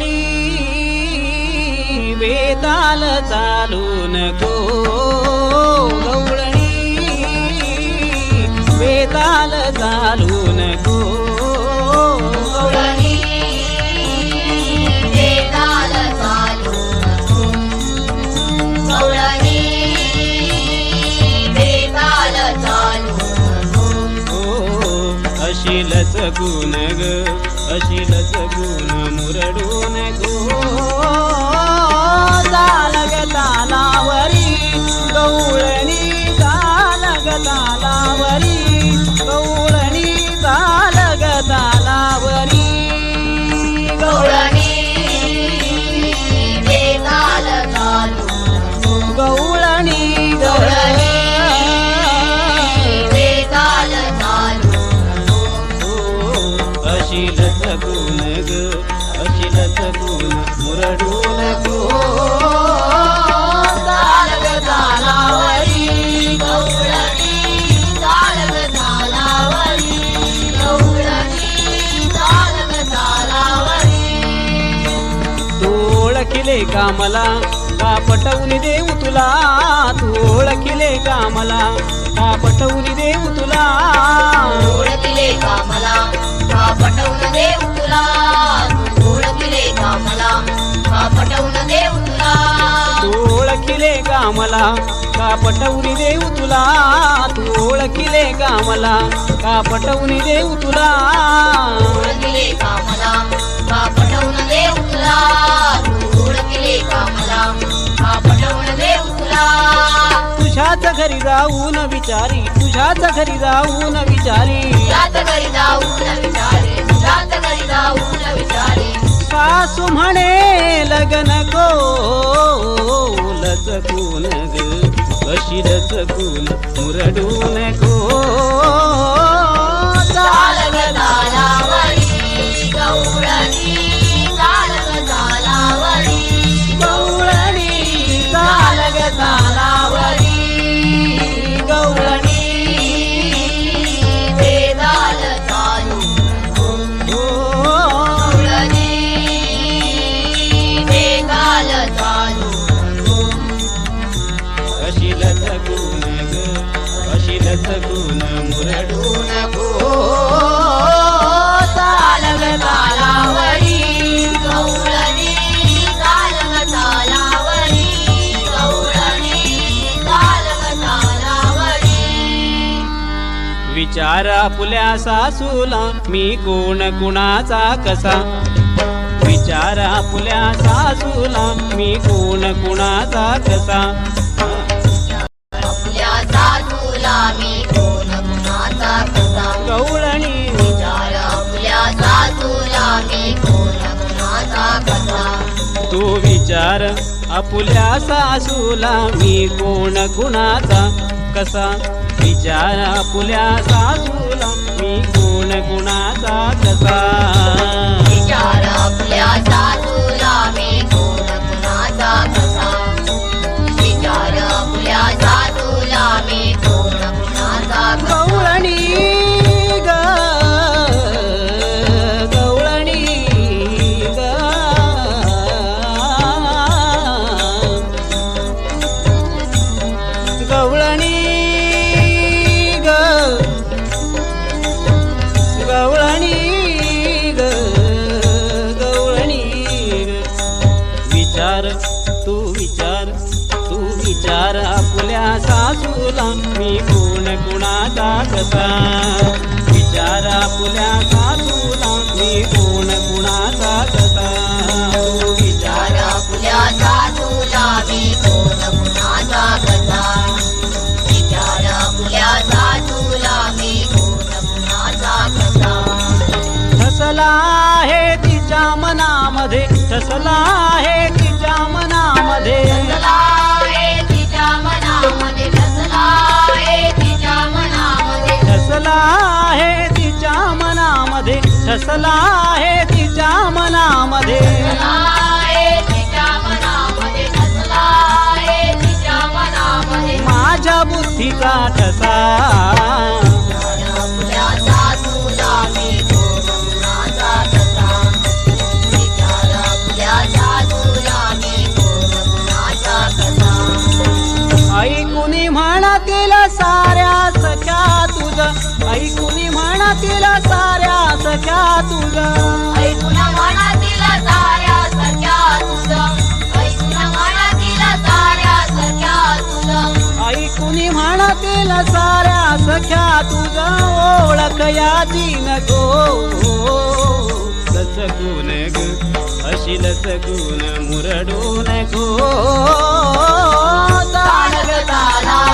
गवळणी बेताल चालू नको गवळणी बेताल चालू नको गवळणी चालू नको. हो अशिलच गुण ग अशिलच गुण. मुरडू नको चालग तालावरी ओळखिले का मला का पटवून देऊ तुला तू ओळखिले का मला का पटवून देऊ तुला. ओळखले का मला का पटवून देऊ तुला ओळखले का मला का पटवून देऊ तुला. तू ओळखिले का मला का पटवून देऊ तुला तू ओळखिले का मला का पटवून देऊ तुला. ओळखले का मला घरी जाऊन विचारी तुझ्याच घरी जाऊन विचारी. सासू म्हणे लग्न को लचकून ग कशी लचकून मुरडून को लचकून मुरडून को चालग तालावरी विचार सासूला मी कोण कुणाचा कसा? विचार आपुल्या सासूला मी कोण कुणाचा कसा? आपल्या सासूला विचार आपल्या सासूला मी कोण कसा तू विचार आपुल्या सासूला मी कोण गुणाचा कसा? विचार आपुल्या सासूला मी कोण कसा? तुला मी कोण कुणाचा कसा? विचारा पुल्या का तुला मी कोण कुणाचा कसा? विचारा पुल्या विचार आपल्या मी कोण कुणाचा कसला आहे तिच्या मनामध्ये. माझ्या बुद्धीचा ठसा. ग ऐकून मनातील साऱ्या सख्या तुझं. ऐकून मनातील साऱ्या सख्या तुझं. ऐकुनी म्हणातील साऱ्या सख्या तुझा. ओळख याची नको लचकून ग अशी लचकून मुरडू नको तालग तालावरी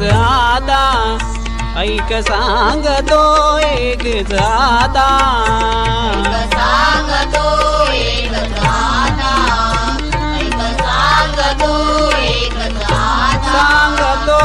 जाता ऐक सांगतो एक एक सांगतो एक एक सांगतो एक सांगतो.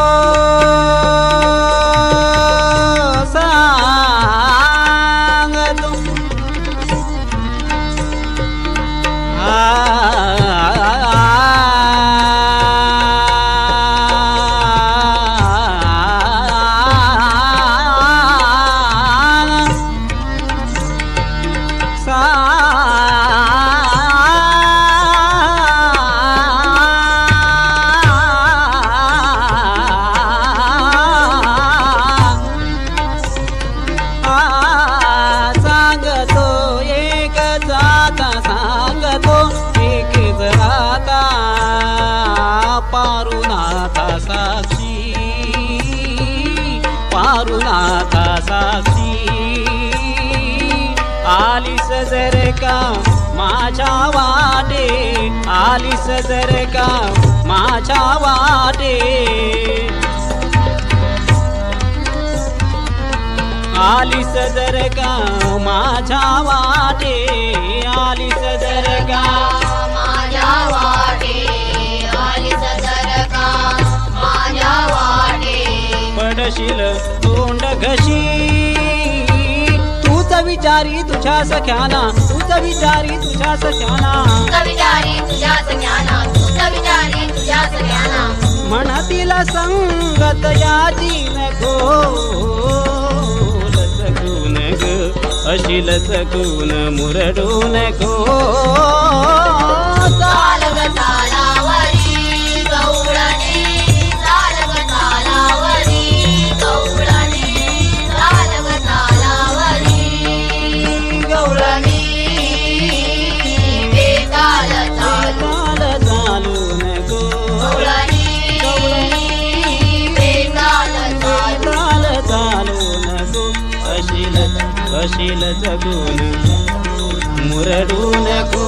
जर का? माझ्या वाटे आलीस जर का? माझ्या वाटे. आलीस जर का? माझ्या वाटे आलीस जर का? माझ्या वाटे आली सदरका माझ्या वाटे. पडशील तोंड घशी. विचारी तुझ्या सख्याना तूच विचारी तुझ्या सख्याना म्हणतील संगत याची नको लचकून ग अशी लचकून मुरडू नको अशील जगून मुरडू नको